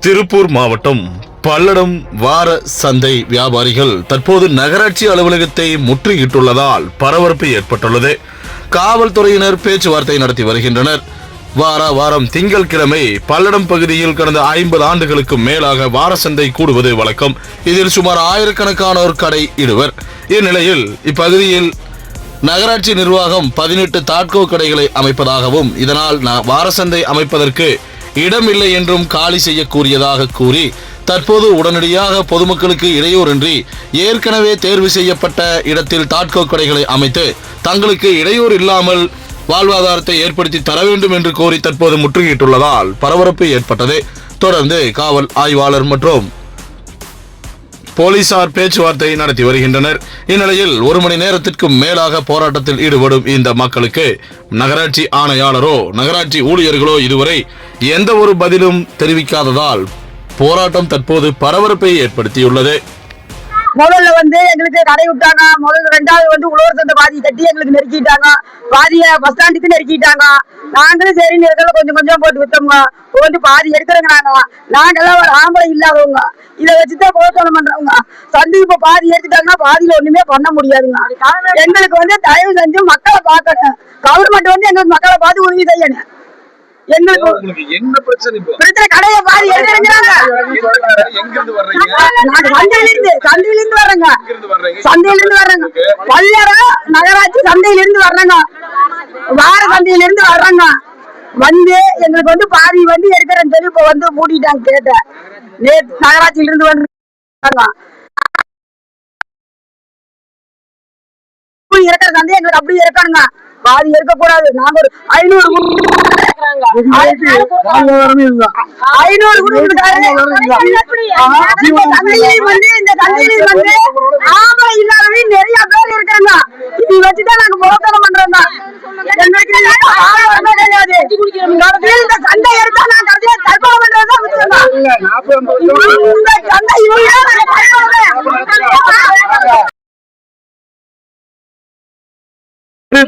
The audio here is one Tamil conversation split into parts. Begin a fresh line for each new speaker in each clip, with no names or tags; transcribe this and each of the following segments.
திருப்பூர் மாவட்டம் பல்லடம் வார சந்தை வியாபாரிகள் தற்போது நகராட்சி அலுவலகத்தை முற்றுகிட்டுள்ளதால் பரபரப்பு ஏற்பட்டுள்ளது. காவல்துறையினர் பேச்சுவார்த்தை நடத்தி வருகின்றனர். வார வாரம் திங்கட்கிழமை பல்லடம் பகுதியில் கடந்த ஐம்பது ஆண்டுகளுக்கு மேலாக வார சந்தை கூடுவது வழக்கம். இதில் சுமார் ஆயிரக்கணக்கானோர் கடை இடுவர். இந்நிலையில் இப்பகுதியில் நகராட்சி நிர்வாகம் பதினெட்டு தாட்கோ கடைகளை அமைப்பதாகவும் இதனால் வார வாரசந்தை அமைப்பதற்கு இடமில்லை என்றும் காலி செய்ய கூறியதாக கூறி தற்போது உடனடியாக பொதுமக்களுக்கு இடையூறின்றி ஏற்கனவே தேர்வு செய்யப்பட்ட இடத்தில் தாட்கோ கடைகளை அமைத்து தங்களுக்கு இடையூறு இல்லாமல் வாழ்வாதாரத்தை ஏற்படுத்தி தர வேண்டும் என்று கோரி தற்போது முற்றுகையிட்டுள்ளதால் பரபரப்பு ஏற்பட்டது. தொடர்ந்து காவல் ஆய்வாளர் மற்றும் போலீசார் பேச்சுவார்த்தை நடத்தி வருகின்றனர். இந்நிலையில் ஒரு மணி நேரத்திற்கும் மேலாக போராட்டத்தில் ஈடுபடும் இந்த மக்களுக்கு நகராட்சி ஆணையாளரோ நகராட்சி ஊழியர்களோ இதுவரை எந்த ஒரு பதிலும் தெரிவிக்காததால் போராட்டம் தற்போது பரபரப்பை ஏற்படுத்தியுள்ளது.
முதல்ல வந்து எங்களுக்கு கடை விட்டாங்க. முதல்ல ரெண்டாவது வந்து உழவர் சந்தை பாதி கட்டி எங்களுக்கு நெருக்கிட்டாங்க. பாதிய பஸ் ஸ்டாண்டுக்கு நெருக்கிட்டாங்க. நாங்களும் சரி நெருக்கல கொஞ்சம் கொஞ்சம் போட்டு வித்தோங்க இப்போ வந்து பாதி எடுக்கிறோங்க நாங்க நாங்கெல்லாம் ஒரு ஆம்பளை இல்லாதவங்க. இதை வச்சுதான் போராட்டம் பண்றவங்க. சந்தி இப்ப பாதி எடுத்துட்டாங்கன்னா பாதியில ஒண்ணுமே பண்ண முடியாதுங்க. எங்களுக்கு வந்து தயவு செஞ்சு மக்களை பார்க்கணும். கவர்மெண்ட் வந்து எங்களுக்கு மக்களை பார்த்து உதவி செய்யணும். எங்களுக்கு
உங்களுக்கு என்ன பிரச்சனை இப்போ?
பிரச்சனை கடையை பாதி எடுக்கிறேங்கிறாங்க
எங்க இருந்து வர்றீங்க?
நாங்க சந்தையில இருந்து சந்தையில இருந்து வர்றோங்க? சந்தையில இருந்து வர்றாங்க பல்லடம் நகராட்சி சந்தையில இருந்து வர்றாங்க. வார சந்தையில இருந்து வர்றாங்க. வந்து எங்களுக்கு வந்து பாதி வந்து எடுக்கிறேன்னு சொல்லி இப்ப வந்து மூடிட்டாங்க கேட்டேன் நேத்து நகராட்சியில இருந்து வந்து இருக்கிற சந்தை எங்களுக்கு அப்படி இருக்கணுங்க பாதி இருக்க கூடாது. நாங்க ஒரு ஐநூறு ஐநூறு நிறைய பேர் இருக்காங்க. இது வச்சுதான் நாங்க பண்றோங்க எங்களுக்கு இந்த சந்தை எடுத்தா நான் கடைசியா தற்கொலை விட்டுருங்க இந்த இவங்க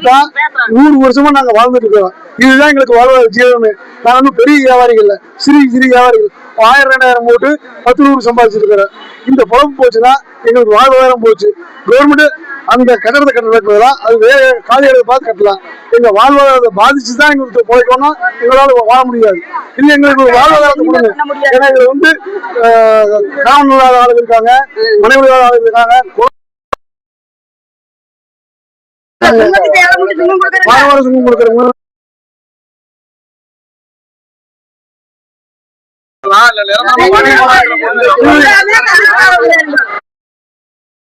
தான் நூறு வருஷமா நாங்க வாழ்ந்துட்டு இருக்கோம் இதுதான் எங்களுக்கு வாழ்வாதார ஜீவனமே நாங்க வந்து பெரிய வியாபாரிகள் இல்ல. சிறு சிறு வியாபாரிகள். ஆயிரம் ரெண்டாயிரம் போட்டு பத்து நூறு சம்பாதிச்சிருக்கிறோம் இந்த பொழப்பு போச்சுன்னா எங்களுக்கு வாழ்வாதாரம் போச்சு. கவர்மெண்ட் அந்த கட்டடத்தை கட்டுறதுக்கு அது வேற காலிகளை பார்த்து கட்டலாம். எங்க வாழ்வாதாரத்தை பாதிச்சு தான் எங்களுக்கு பிழைக்கணும் எங்களால வாழ முடியாது. இல்ல எங்களுக்கு வாழ்வாதாரத்தை கொடுங்க. ஏன்னா இதுல வந்து கணவன் இல்லாத ஆளுங்க இருக்காங்க மனைவி இல்லாத ஆளுங்க இருக்காங்க சுகம் கொடுக்குறவங்க
இல்ல நிரந்தரமா